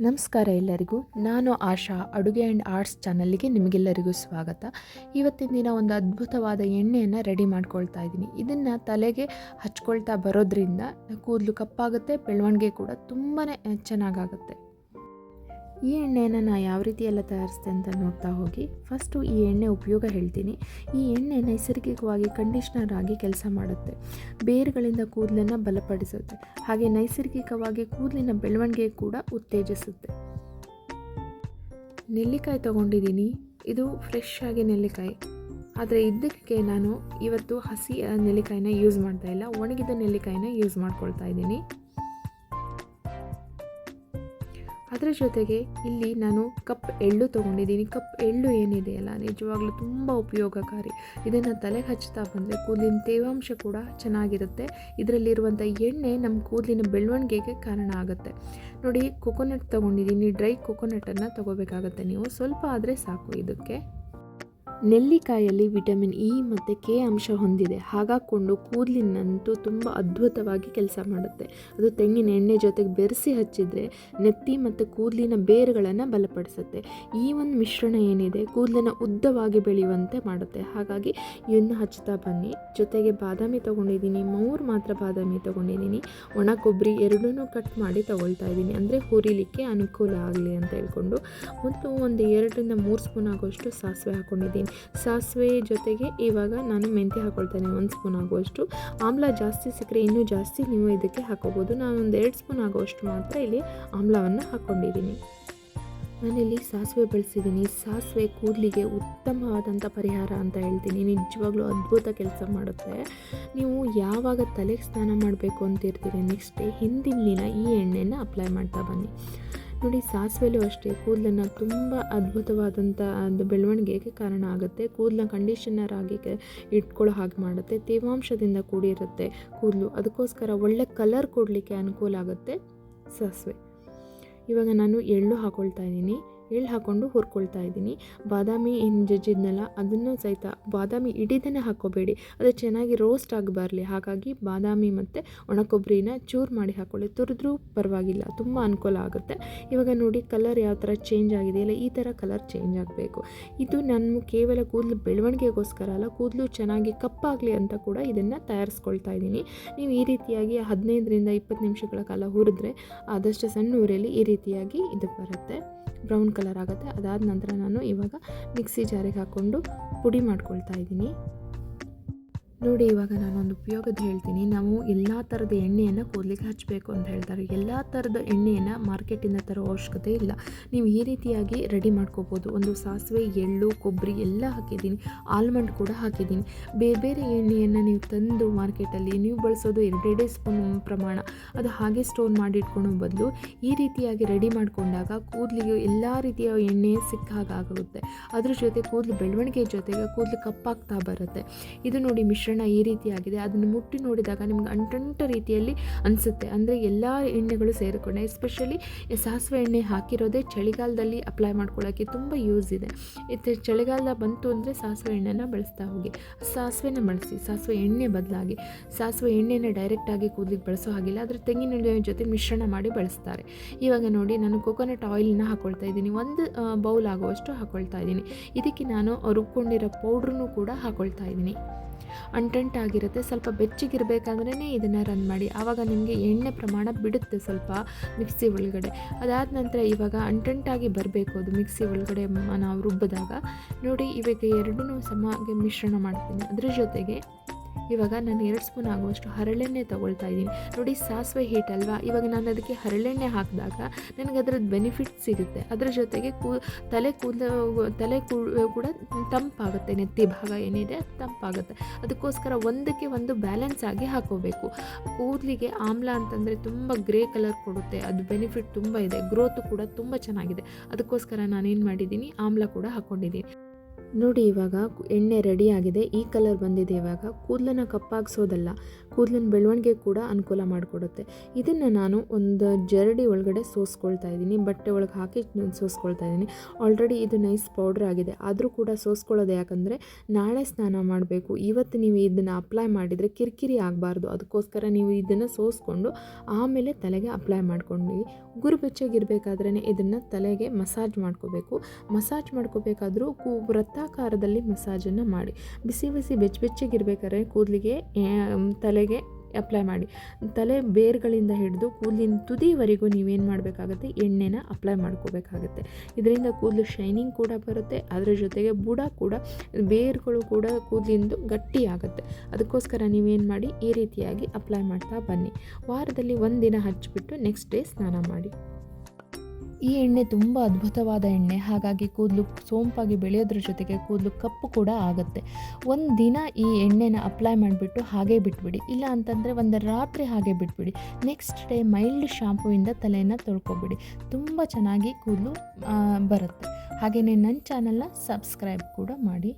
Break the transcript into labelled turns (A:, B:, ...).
A: ನಮಸ್ಕಾರ ಎಲ್ಲರಿಗೂ. ನಾನು ಆಶಾ, ಅಡುಗೆ ಆ್ಯಂಡ್ ಆರ್ಟ್ಸ್ ಚಾನಲ್ಗೆ ನಿಮಗೆಲ್ಲರಿಗೂ ಸ್ವಾಗತ. ಇವತ್ತಿನ ದಿನ ಒಂದು ಅದ್ಭುತವಾದ ಎಣ್ಣೆಯನ್ನು ರೆಡಿ ಮಾಡ್ಕೊಳ್ತಾ ಇದ್ದೀನಿ. ಇದನ್ನು ತಲೆಗೆ ಹಚ್ಕೊಳ್ತಾ ಬರೋದ್ರಿಂದ ಕೂದಲು ಕಪ್ಪಾಗುತ್ತೆ, ಬೆಳವಣಿಗೆ ಕೂಡ ತುಂಬಾ ಚೆನ್ನಾಗಾಗುತ್ತೆ. ಈ ಎಣ್ಣೆಯನ್ನು ನಾನು ಯಾವ ರೀತಿ ಎಲ್ಲ ತಯಾರಿಸ್ತೆ ಅಂತ ನೋಡ್ತಾ ಹೋಗಿ ಫಸ್ಟು ಈ ಎಣ್ಣೆ ಉಪಯೋಗ ಹೇಳ್ತೀನಿ. ಈ ಎಣ್ಣೆ ನೈಸರ್ಗಿಕವಾಗಿ ಕಂಡೀಷ್ನರ್ ಆಗಿ ಕೆಲಸ ಮಾಡುತ್ತೆ. ಬೇರುಗಳಿಂದ ಕೂದಲನ್ನು ಬಲಪಡಿಸುತ್ತೆ. ಹಾಗೆ ನೈಸರ್ಗಿಕವಾಗಿ ಕೂದಲಿನ ಬೆಳವಣಿಗೆ ಕೂಡ ಉತ್ತೇಜಿಸುತ್ತೆ. ನೆಲ್ಲಿಕಾಯಿ ತೊಗೊಂಡಿದ್ದೀನಿ. ಇದು ಫ್ರೆಶ್ ಆಗಿ ನೆಲ್ಲಿಕಾಯಿ. ಆದರೆ ಇದಕ್ಕೆ ನಾನು ಇವತ್ತು ಹಸಿ ನೆಲ್ಲಿಕಾಯಿನ ಯೂಸ್ ಮಾಡ್ತಾ ಇಲ್ಲ. ಒಣಗಿದ ನೆಲ್ಲಿಕಾಯಿನ ಯೂಸ್ ಮಾಡ್ಕೊಳ್ತಾ ಇದ್ದೀನಿ. ಅದರ ಜೊತೆಗೆ ಇಲ್ಲಿ ನಾನು ಕಪ್ ಎಳ್ಳು ತೊಗೊಂಡಿದ್ದೀನಿ. ಕಪ್ ಎಳ್ಳು ಏನಿದೆಯಲ್ಲ ನಿಜವಾಗ್ಲೂ ತುಂಬ ಉಪಯೋಗಕಾರಿ. ಇದನ್ನು ತಲೆಗೆ ಹಚ್ತಾ ಬಂದರೆ ಕೂದಲಿನ ತೇವಾಂಶ ಕೂಡ ಚೆನ್ನಾಗಿರುತ್ತೆ. ಇದರಲ್ಲಿರುವಂಥ ಎಣ್ಣೆ ನಮ್ಮ ಕೂದಲಿನ ಬೆಳವಣಿಗೆಗೆ ಕಾರಣ ಆಗುತ್ತೆ. ನೋಡಿ ಕೊಕೊನಟ್ ತೊಗೊಂಡಿದ್ದೀನಿ. ಡ್ರೈ ಕೊಕೊನಟನ್ನು ತೊಗೋಬೇಕಾಗತ್ತೆ ನೀವು. ಸ್ವಲ್ಪ ಆದರೆ ಸಾಕು ಇದಕ್ಕೆ. ನೆಲ್ಲಿಕಾಯಲ್ಲಿ ವಿಟಮಿನ್ ಇ ಮತ್ತು ಕೆ ಅಂಶ ಹೊಂದಿದೆ. ಹಾಗಾಕೊಂಡು ಕೂದಲಿನಂತೂ ತುಂಬ ಅದ್ಭುತವಾಗಿ ಕೆಲಸ ಮಾಡುತ್ತೆ. ಅದು ತೆಂಗಿನ ಎಣ್ಣೆ ಜೊತೆಗೆ ಬೆರೆಸಿ ಹಚ್ಚಿದರೆ ನೆತ್ತಿ ಮತ್ತು ಕೂದಲಿನ ಬೇರುಗಳನ್ನು ಬಲಪಡಿಸುತ್ತೆ. ಈ ಒಂದು ಮಿಶ್ರಣ ಏನಿದೆ, ಕೂದಲನ್ನು ಉದ್ದವಾಗಿ ಬೆಳೆಯುವಂತೆ ಮಾಡುತ್ತೆ. ಹಾಗಾಗಿ ಇವನ್ನು ಹಚ್ತಾ ಬನ್ನಿ. ಜೊತೆಗೆ ಬಾದಾಮಿ ತೊಗೊಂಡಿದ್ದೀನಿ, ಮೂರು ಮಾತ್ರ ಬಾದಾಮಿ ತೊಗೊಂಡಿದ್ದೀನಿ. ಒಣ ಕೊಬ್ಬರಿ ಎರಡೂ ಕಟ್ ಮಾಡಿ ತೊಗೊಳ್ತಾ ಇದ್ದೀನಿ. ಅಂದರೆ ಹುರಿಲಿಕ್ಕೆ ಅನುಕೂಲ ಆಗಲಿ ಅಂತ ಹೇಳ್ಕೊಂಡು. ಮತ್ತು ಒಂದು ಎರಡರಿಂದ ಮೂರು ಸ್ಪೂನ್ ಆಗೋಷ್ಟು ಸಾಸಿವೆ ಹಾಕ್ಕೊಂಡಿದ್ದೀನಿ ಸಾಸಿವೆ ಜೊತೆಗೆ ಇವಾಗ ನಾನು ಮೆಂತ್ಯ ಹಾಕ್ಕೊಳ್ತೇನೆ ಒಂದು ಸ್ಪೂನ್ ಆಗುವಷ್ಟು. ಆಮ್ಲ ಜಾಸ್ತಿ ಸಿಕ್ಕರೆ ಇನ್ನೂ ಜಾಸ್ತಿ ನೀವು ಇದಕ್ಕೆ ಹಾಕೋಬೋದು. ನಾನು ಒಂದು ಎರಡು ಸ್ಪೂನ್ ಆಗುವಷ್ಟು ಮಾತ್ರ ಇಲ್ಲಿ ಆಮ್ಲವನ್ನು ಹಾಕ್ಕೊಂಡಿದ್ದೀನಿ ನಾನಿಲ್ಲಿ ಸಾಸಿವೆ ಬೆಳೆಸಿದ್ದೀನಿ. ಸಾಸಿವೆ ಕೂದಲಿಗೆ ಉತ್ತಮವಾದಂಥ ಪರಿಹಾರ ಅಂತ ಹೇಳ್ತೀನಿ. ನಿಜವಾಗ್ಲೂ ಅದ್ಭುತ ಕೆಲಸ ಮಾಡುತ್ತೆ. ನೀವು ಯಾವಾಗ ತಲೆಗೆ ಸ್ನಾನ ಮಾಡಬೇಕು ಅಂತಿರ್ತೀರಿ ನೆಕ್ಸ್ಟ್ ಡೇ ಹಿಂದಿನ ದಿನ ಈ ಎಣ್ಣೆನ ಅಪ್ಲೈ ಮಾಡ್ತಾ ಬನ್ನಿ. ನೋಡಿ ಸಾಸಿವೆಲೂ ಅಷ್ಟೇ, ಕೂದಲನ್ನು ತುಂಬ ಅದ್ಭುತವಾದಂಥ ಒಂದು ಬೆಳವಣಿಗೆಗೆ ಕಾರಣ ಆಗುತ್ತೆ? ಕೂದಲ ಕಂಡೀಷನರ್ ಆಗಿ ಇಟ್ಕೊಳ್ಳೋ ಹಾಗೆ ಮಾಡುತ್ತೆ, ತೇವಾಂಶದಿಂದ ಕೂಡಿರುತ್ತೆ ಕೂದಲು, ಅದಕ್ಕೋಸ್ಕರ ಒಳ್ಳೆ ಕಲರ್ ಕೊಡಲಿಕ್ಕೆ ಅನುಕೂಲ ಆಗುತ್ತೆ ಸಾಸಿವೆ. ಇವಾಗ ನಾನು ಎಳ್ಳು ಹಾಕೊಳ್ತಾ ಇದ್ದೀನಿ. ಎಳ್ಳು ಹಾಕ್ಕೊಂಡು ಹುರ್ಕೊಳ್ತಾ ಇದ್ದೀನಿ. ಬಾದಾಮಿ ಏನು ಜಜ್ಜಿದ್ನಲ್ಲ, ಅದನ್ನು ಸಹಿತ ಬಾದಾಮಿ ಇಡೀದನ್ನೇ ಹಾಕ್ಕೋಬೇಡಿ ಅದು ಚೆನ್ನಾಗಿ ರೋಸ್ಟ್ ಆಗಿ ಹಾಗಾಗಿ ಬಾದಾಮಿ ಮತ್ತು ಒಣ ಕೊಬ್ಬರಿನ ಚೂರು ಮಾಡಿ ಹಾಕ್ಕೊಳ್ಳಿ ತುರಿದ್ರೂ ಪರವಾಗಿಲ್ಲ, ತುಂಬ ಅನುಕೂಲ ಆಗುತ್ತೆ. ಇವಾಗ ನೋಡಿ ಕಲರ್ ಯಾವ ಥರ ಚೇಂಜ್ ಆಗಿದೆಯಲ್ಲ ಈ ಥರ ಕಲರ್ ಚೇಂಜ್ ಆಗಬೇಕು. ಇದು ನಾನು ಕೇವಲ ಕೂದಲು ಬೆಳವಣಿಗೆಗೋಸ್ಕರ ಅಲ್ಲ, ಕೂದಲು ಚೆನ್ನಾಗಿ ಕಪ್ಪಾಗಲಿ ಅಂತ ಕೂಡ ಇದನ್ನು ತಯಾರಿಸ್ಕೊಳ್ತಾ ಇದ್ದೀನಿ. ನೀವು ಈ ರೀತಿಯಾಗಿ ಹದಿನೈದರಿಂದ ಇಪ್ಪತ್ತು ನಿಮಿಷಗಳ ಕಾಲ ಹುರಿದ್ರೆ ಆದಷ್ಟು ಸಣ್ಣ ಊರಲ್ಲಿ ಈ ರೀತಿಯಾಗಿ ಇದು ಬರುತ್ತೆ. ಬ್ರೌನ್ ಕಲರ್ ಆಗುತ್ತೆ. ಅದಾದ ನಂತರ ನಾನು ಇವಾಗ ಮಿಕ್ಸಿ ಜಾರಿಗೆ ಹಾಕ್ಕೊಂಡು ಪುಡಿ ಮಾಡ್ಕೊಳ್ತಾ ಇದ್ದೀನಿ. ನೋಡಿ, ಇವಾಗ ನಾನೊಂದು ಉಪಯೋಗದ ಹೇಳ್ತೀನಿ. ನಾವು ಎಲ್ಲ ಥರದ ಎಣ್ಣೆಯನ್ನು ಕೂದಲಿಗೆ ಹಚ್ಚಬೇಕು ಅಂತ ಹೇಳ್ತಾರೆ. ಎಲ್ಲ ಥರದ ಎಣ್ಣೆಯನ್ನು ಮಾರ್ಕೆಟಿಂದ ತರೋ ಅವಶ್ಯಕತೆ ಇಲ್ಲ. ನೀವು ಈ ರೀತಿಯಾಗಿ ರೆಡಿ ಮಾಡ್ಕೋಬೋದು. ಒಂದು ಸಾಸಿವೆ, ಎಳ್ಳು ಕೊಬ್ಬರಿ ಎಲ್ಲ ಹಾಕಿದ್ದೀನಿ. ಆಲ್ಮಂಡ್ ಕೂಡ ಹಾಕಿದ್ದೀನಿ. ಬೇರೆ ಬೇರೆ ಎಣ್ಣೆಯನ್ನು ನೀವು ತಂದು ಮಾರ್ಕೆಟಲ್ಲಿ ನೀವು ಬಳಸೋದು ಎರಡೆರಡೇ ಸ್ಪೂನ್ ಪ್ರಮಾಣ. ಅದು ಹಾಗೆ ಸ್ಟೋರ್ ಮಾಡಿ ಇಟ್ಕೊಳ್ಳೋ ಬದಲು ಈ ರೀತಿಯಾಗಿ ರೆಡಿ ಮಾಡಿಕೊಂಡಾಗ ಕೂದಲಿಗೆ ಎಲ್ಲ ರೀತಿಯ ಎಣ್ಣೆ ಸಿಕ್ಕ ಹಾಗಾಗುತ್ತೆ ಅದ್ರ ಜೊತೆ ಕೂದಲು ಬೆಳವಣಿಗೆ ಜೊತೆಗೆ ಕೂದಲು ಕಪ್ಪಾಗ್ತಾ ಬರುತ್ತೆ. ಇದು ನೋಡಿ ಮಿಶ್ರಣ ಈ ರೀತಿಯಾಗಿದೆ. ಅದನ್ನು ಮುಟ್ಟಿ ನೋಡಿದಾಗ ನಿಮ್ಗೆ ಅಂಟಂಟ ರೀತಿಯಲ್ಲಿ ಅನಿಸುತ್ತೆ. ಅಂದರೆ ಎಲ್ಲ ಎಣ್ಣೆಗಳು ಸೇರಿಕೊಂಡೆ. ಎಸ್ಪೆಷಲಿ ಸಾಸಿವೆ ಎಣ್ಣೆ ಹಾಕಿರೋದೇ ಚಳಿಗಾಲದಲ್ಲಿ ಅಪ್ಲೈ ಮಾಡ್ಕೊಳ್ಳೋಕ್ಕೆ ತುಂಬ ಯೂಸ್ ಇದೆ. ಇದು ಚಳಿಗಾಲ ಬಂತು ಅಂದರೆ ಸಾಸಿವೆ ಎಣ್ಣೆನ ಬಳಸ್ತಾ ಹೋಗಿ. ಸಾಸಿವೆನ ಬಳಸಿ ಸಾಸಿವೆ ಎಣ್ಣೆ ಬದಲಾಗಿ. ಸಾಸಿವೆ ಎಣ್ಣೆನ ಡೈರೆಕ್ಟಾಗಿ ಕೂದಲಿಗೆ ಬಳಸೋ ಹಾಗಿಲ್ಲ. ಆದರೆ ತೆಂಗಿನ ಎಣ್ಣೆ ಜೊತೆ ಮಿಶ್ರಣ ಮಾಡಿ ಬಳಸ್ತಾರೆ. ಇವಾಗ ನೋಡಿ ನಾನು ಕೊಕೊನಟ್ ಆಯಿಲ್ನ ಹಾಕ್ಕೊಳ್ತಾ ಇದ್ದೀನಿ. ಒಂದು ಬೌಲ್ ಆಗುವಷ್ಟು ಹಾಕ್ಕೊಳ್ತಾ ಇದ್ದೀನಿ. ಇದಕ್ಕೆ ನಾನು ರುಬ್ಕೊಂಡಿರೋ ಪೌಡ್ರನ್ನು ಕೂಡ ಹಾಕ್ಕೊಳ್ತಾ ಇದ್ದೀನಿ. ಅಂಟಂಟಾಗಿರುತ್ತೆ ಸ್ವಲ್ಪ ಬೆಚ್ಚಗಿರಬೇಕಾದ್ರೇ ಇದನ್ನು ರನ್ ಮಾಡಿ. ಆವಾಗ ನಿಮಗೆ ಎಣ್ಣೆ ಪ್ರಮಾಣ ಬಿಡುತ್ತೆ ಸ್ವಲ್ಪ ಮಿಕ್ಸಿ ಒಳಗಡೆ. ಅದಾದ ನಂತರ ಇವಾಗ ಅಂಟಂಟಾಗಿ ಬರಬೇಕು ಅದು ಮಿಕ್ಸಿ ಒಳಗಡೆ ನಾವು ರುಬ್ಬಿದಾಗ. ನೋಡಿ ಇವಾಗ ಎರಡೂ ಸಮಾಗೆ ಮಿಶ್ರಣ ಮಾಡ್ತೀನಿ. ಅದ್ರ ಜೊತೆಗೆ ಇವಾಗ ನಾನು ಎರಡು ಸ್ಪೂನ್ ಆಗುವಷ್ಟು ಹರಳೆಣ್ಣೆ ತೊಗೊಳ್ತಾ ಇದ್ದೀನಿ. ನೋಡಿ, ಸಾಸಿವೆ ಹೀಟ್ ಅಲ್ವಾ? ಇವಾಗ ನಾನು ಅದಕ್ಕೆ ಹರಳೆಣ್ಣೆ ಹಾಕಿದಾಗ ನನಗೆ ಅದರದ್ದು ಬೆನಿಫಿಟ್ ಸಿಗುತ್ತೆ. ಅದರ ಜೊತೆಗೆ ಕೂ, ತಲೆ ಕೂದ ತಲೆ ಕೂಡ ತಂಪಾಗುತ್ತೆ. ನೆತ್ತಿ ಭಾಗ ಏನಿದೆ ತಂಪಾಗುತ್ತೆ. ಅದಕ್ಕೋಸ್ಕರ ಒಂದಕ್ಕೆ ಒಂದು ಬ್ಯಾಲೆನ್ಸ್ ಆಗಿ ಹಾಕೋಬೇಕು. ಕೂದಲಿಗೆ ಆಮ್ಲ ಅಂತಂದರೆ ತುಂಬ ಗ್ರೇ ಕಲರ್ ಕೊಡುತ್ತೆ. ಅದು ಬೆನಿಫಿಟ್ ತುಂಬ ಇದೆ. ಗ್ರೋತು ಕೂಡ ತುಂಬ ಚೆನ್ನಾಗಿದೆ. ಅದಕ್ಕೋಸ್ಕರ ನಾನೇನು ಮಾಡಿದ್ದೀನಿ? ಆಮ್ಲ ಕೂಡ ಹಾಕ್ಕೊಂಡಿದ್ದೀನಿ ನೋಡಿ, ಇವಾಗ ಎಣ್ಣೆ ರೆಡಿ ಆಗಿದೆ. ಈ ಕಲರ್ ಬಂದಿದೆ ಇವಾಗ. ಕೂದಲನ್ನು ಕಪ್ಪಾಗಿಸೋದಲ್ಲ. ಕೂದಲಿನ ಬೆಳವಣಿಗೆ ಕೂಡ ಅನುಕೂಲ ಮಾಡಿಕೊಡುತ್ತೆ. ಇದನ್ನು ನಾನು ಒಂದು ಜರಡಿ ಒಳಗಡೆ ಸೋಸ್ಕೊಳ್ತಾ ಇದ್ದೀನಿ. ಬಟ್ಟೆ ಒಳಗೆ ಹಾಕಿ ಸೋಸ್ಕೊಳ್ತಾ ಇದ್ದೀನಿ. ಆಲ್ರೆಡಿ ಇದು ನೈಸ್ ಪೌಡ್ರ್ ಆಗಿದೆ. ಆದರೂ ಕೂಡ ಸೋಸ್ಕೊಳ್ಳೋದು ಯಾಕಂದರೆ ನಾಳೆ ಸ್ನಾನ ಮಾಡಬೇಕು. ಇವತ್ತು ನೀವು ಇದನ್ನು ಅಪ್ಲೈ ಮಾಡಿದರೆ ಕಿರಿಕಿರಿ ಆಗಬಾರ್ದು. ಅದಕ್ಕೋಸ್ಕರ ನೀವು ಇದನ್ನು ಸೋಸ್ಕೊಂಡು ಆಮೇಲೆ ತಲೆಗೆ ಅಪ್ಲೈ ಮಾಡ್ಕೊಂಡು ಗುರುಬೆಚ್ಚಗಿರಬೇಕಾದ್ರೇ ಇದನ್ನು ತಲೆಗೆ ಮಸಾಜ್ ಮಾಡ್ಕೋಬೇಕು. ಮಸಾಜ್ ಮಾಡ್ಕೋಬೇಕಾದ್ರೂ ಕೂ ವೃತ್ತಾಕಾರದಲ್ಲಿ ಮಸಾಜನ್ನು ಮಾಡಿ. ಬಿಸಿ ಬಿಸಿ ಬೆಚ್ಚ ಬೆಚ್ಚಗಿರ್ಬೇಕಾದ್ರೆ ಕೂದಲಿಗೆ ತಲೆಗೆ ಅಪ್ಲೈ ಮಾಡಿ. ತಲೆ ಬೇರ್ಗಳಿಂದ ಹಿಡಿದು ಕೂದಲಿನ ತುದಿವರೆಗೂ ನೀವೇನು ಮಾಡಬೇಕಾಗುತ್ತೆ? ಎಣ್ಣೆನ ಅಪ್ಲೈ ಮಾಡ್ಕೋಬೇಕಾಗತ್ತೆ. ಇದರಿಂದ ಕೂದಲು ಶೈನಿಂಗ್ ಕೂಡ ಬರುತ್ತೆ, ಅದರ ಜೊತೆಗೆ ಬುಡ ಕೂಡ, ಬೇರ್ಗಳು ಕೂಡ ಕೂದಲಿಂದು ಗಟ್ಟಿ ಆಗುತ್ತೆ ಅದಕ್ಕೋಸ್ಕರ ನೀವೇನು ಮಾಡಿ? ಈ ರೀತಿಯಾಗಿ ಅಪ್ಲೈ ಮಾಡ್ತಾ ಬನ್ನಿ. ವಾರದಲ್ಲಿ ಒಂದಿನ ಹಚ್ಚಿಬಿಟ್ಟು ನೆಕ್ಸ್ಟ್ ಡೇ ಸ್ನಾನ ಮಾಡಿ. ಈ ಎಣ್ಣೆ ತುಂಬ ಅದ್ಭುತವಾದ ಎಣ್ಣೆ. ಹಾಗಾಗಿ ಕೂದಲು ಸೋಂಪಾಗಿ ಬೆಳೆಯೋದ್ರ ಜೊತೆಗೆ ಕೂದಲು ಕಪ್ಪು ಕೂಡ ಆಗುತ್ತೆ. ಒಂದು ದಿನ ಈ ಎಣ್ಣೆನ ಅಪ್ಲೈ ಮಾಡಿಬಿಟ್ಟು ಹಾಗೆ ಬಿಟ್ಬಿಡಿ. ಇಲ್ಲ ಅಂತಂದರೆ ಒಂದು ರಾತ್ರಿ ಹಾಗೆ ಬಿಟ್ಬಿಡಿ. ನೆಕ್ಸ್ಟ್ ಡೇ ಮೈಲ್ಡ್ ಶಾಂಪೂಯಿಂದ ತಲೆಯನ್ನು ತೊಳ್ಕೊಬಿಡಿ. ತುಂಬ ಚೆನ್ನಾಗಿ ಕೂದಲು ಬರುತ್ತೆ. ಹಾಗೆಯೇ ನನ್ನ ಚಾನಲ್ನ ಸಬ್ಸ್ಕ್ರೈಬ್ ಕೂಡ ಮಾಡಿ.